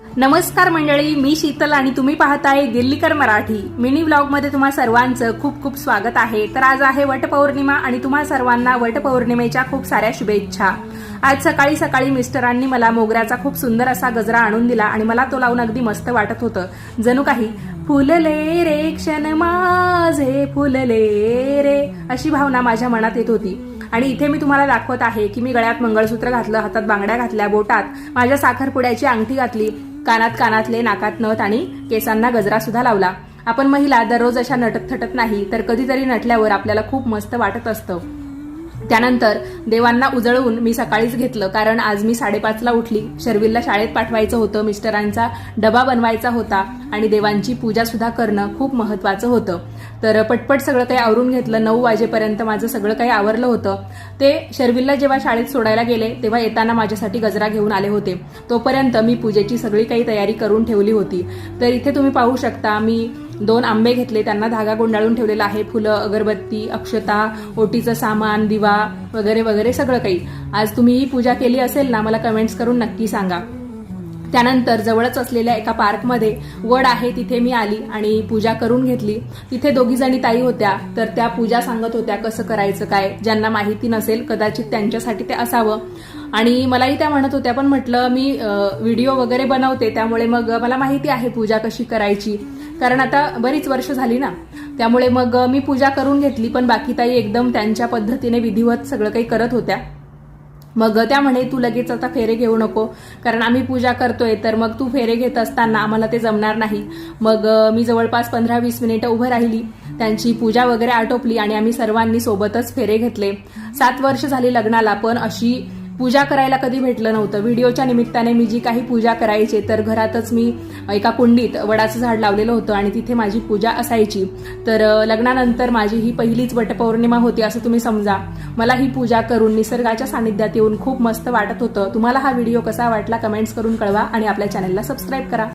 नमस्कार मंडळी मी शीतल आणि तुम्ही पाहताय दिल्लीकर मराठी. मिनी ब्लॉगमध्ये तुम्हा सर्वांचं खूप खूप स्वागत आहे. तर आज आहे वटपौर्णिमा आणि तुम्हा सर्वांना वटपौर्णिमेच्या खूप साऱ्या शुभेच्छा. आज सकाळी सकाळी मिस्टरांनी मला मोगऱ्याचा खूप सुंदर असा गजरा आणून दिला आणि मला तो लावून अगदी मस्त वाटत होतं. जणू काही फुलले रे क्षण माझे फुलले रे अशी भावना माझ्या मनात येत होती. आणि इथे मी तुम्हाला दाखवत आहे की मी गळ्यात मंगळसूत्र घातलं हातात बांगड्या घातल्या बोटात माझ्या साखरपुड्याची अंगठी घातली कानात कानातले नाकात नथ आणि केसांना गजरा सुद्धा लावला. आपण महिला दररोज अशा नटत थटत नाही तर कधीतरी नटल्यावर आपल्याला खूप मस्त वाटत असतं. त्यानंतर देवांना उजळवून मी सकाळीच घेतलं कारण आज मी साडेपाचला उठली. शर्विलला शाळेत पाठवायचं होतं मिस्टरांचा डबा बनवायचा होता आणि देवांची पूजा सुद्धा करणं खूप महत्वाचं होतं. तर पटपट सगळं काही आवरून घेतलं. नऊ वाजेपर्यंत माझं सगळं काही आवरलं होतं. ते शर्विलला जेव्हा शाळेत सोडायला गेले तेव्हा येताना माझ्यासाठी गजरा घेऊन आले होते. तोपर्यंत मी पूजेची सगळी काही तयारी करून ठेवली होती. तर इथे तुम्ही पाहू शकता मी दोन आंबे घेतले त्यांना धागा गोंडाळून ठेवलेला आहे. फुलं अगरबत्ती अक्षता ओटीचं सामान दिवा वगैरे वगैरे सगळं काही. आज तुम्ही ही पूजा केली असेल ना मला कमेंट्स करून नक्की सांगा. त्यानंतर जवळच असलेल्या एका पार्कमध्ये वड आहे तिथे मी आली आणि पूजा करून घेतली. तिथे दोघी जणी ताई होत्या तर त्या पूजा सांगत होत्या कसं करायचं काय ज्यांना माहिती नसेल कदाचित त्यांच्यासाठी ते असावं. आणि मलाही त्या म्हणत होत्या पण म्हटलं मी व्हिडिओ वगैरे बनवते त्यामुळे मग मला माहिती आहे पूजा कशी करायची. कारण आता बरीच वर्ष झाली ना त्यामुळे मग मी पूजा करून घेतली पण बाकी ताई एकदम त्यांच्या पद्धतीने विधिवत सगळं काही करत होत्या. मग त्या म्हणे तू लगेच आता फेरे घेऊ नको. कारण आम्ही पूजा करतोय तर मग तू फेरे घेत असताना आम्हाला ते जमणार नाही. मग मी जवळपास पंधरा वीस मिनिटं उभं राहिली. त्यांची पूजा वगैरे आटोपली आणि आम्ही सर्वांनी सोबतच फेरे घेतले. सात वर्ष झाली लग्नाला पण अशी पूजा करायला कधी भेटलं नव्हतं. व्हिडिओच्या निमित्ताने मी जी काही पूजा करायचे तर घरातच मी एका कुंडीत वडाचं झाड लावलेलं होतं आणि तिथे माझी पूजा असायची. तर लग्नानंतर माझी ही पहिलीच वटपौर्णिमा होती असं तुम्ही समजा. मला ही पूजा करून निसर्गाच्या सानिध्यात येऊन खूप मस्त वाटत होतं. तुम्हाला हा व्हिडिओ कसा वाटला कमेंट्स करून कळवा आणि आपल्या चॅनलला सबस्क्राईब करा.